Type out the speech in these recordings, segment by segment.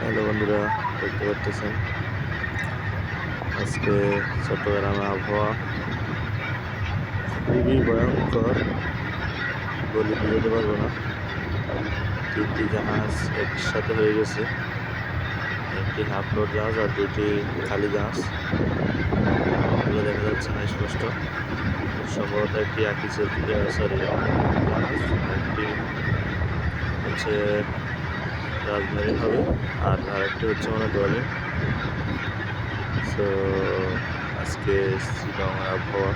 Hello বন্ধুরা, দেখতে পাচ্ছেন? আজকে চট্টগ্রামে আবহাওয়া খুবই ভয়ঙ্কর। বলে বুঝতে পারব না। তিনটি জাহাজ একসাথে হয়ে গেছে। একটি হাফ জাহাজ আর দুটি খালি জাহাজ। এগুলো দেখা যাচ্ছে না স্পষ্ট। সম্ভবত একটি আকিসের সরি একটি হচ্ছে রাজমেরিন হবে, আর আরেকটি হচ্ছে মানে ডলিং সো আজকে শ্রীডংয়ের আবহাওয়া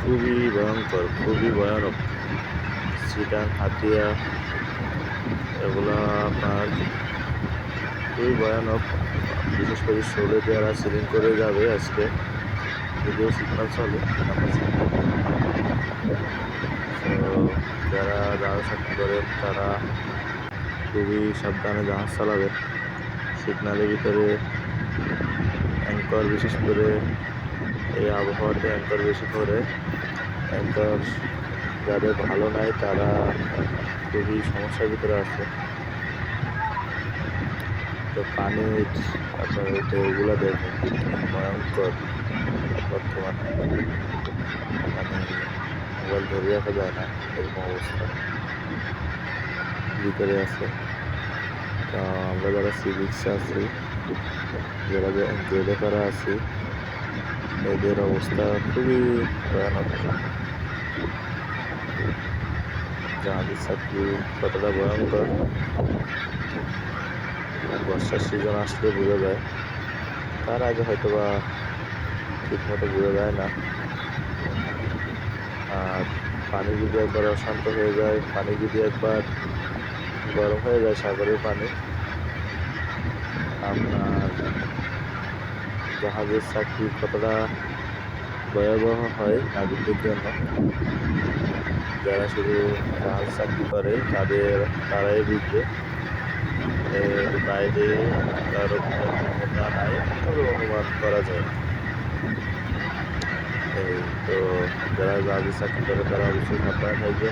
খুবই ভয়ঙ্কর, খুবই ভয়ানক। শ্রীডাং হাতিয়া, এগুলো আপনার খুবই ভয়ানক। বিশেষ করে ষোলো যারা সিলিং করে যাবে আজকে। যদিও সিগনাল চলে তো যারা যারা চাকরি করেন তারা খুবই সাবধানে জাহাজ চালাবেন সিগনালের ভিতরে অ্যাঙ্কর বিশেষ করে এই আবহাওয়াতে অ্যাঙ্কর বেশি করে। অ্যাঙ্কর যাদের ভালো নাই, তারা খুবই সমস্যার ভিতরে আছে। তো পানির আপনার ঢেউগুলো দেখেন ভয়ঙ্কর বর্তমান। মানে মোবাইল ধরে রাখা যায় না, এরকম অবস্থা। ভিতরে আছে। আমরা যারা সিভিক্সে আছি, যারা জেলে করা আছি, এদের অবস্থা খুবই ভয়ানক। জাহাজের চাকরি কতটা ভয়ঙ্কর। বর্ষার সিজন আসলে বোঝা যায়। তার আগে হয়তো বা ঠিকমতো বোঝা যায় না। আর পানি যদি একবার অশান্ত হয়ে যায়, পানি যদি একবার গরম হয়ে যায় সাগরের পানি। আপনার জাহাজের চাকরি কতটা ভয়াবহ হয় নাবিকদের জন্য? যারা শুধু জাহাজ চাকরি করে, তাদের, তারাই বুঝবে। বাইরে তার অনুমান করা যায়। তো, যারা জাহাজের চাকরি করে, তারা অবশ্যই সাবধানে থাকবে।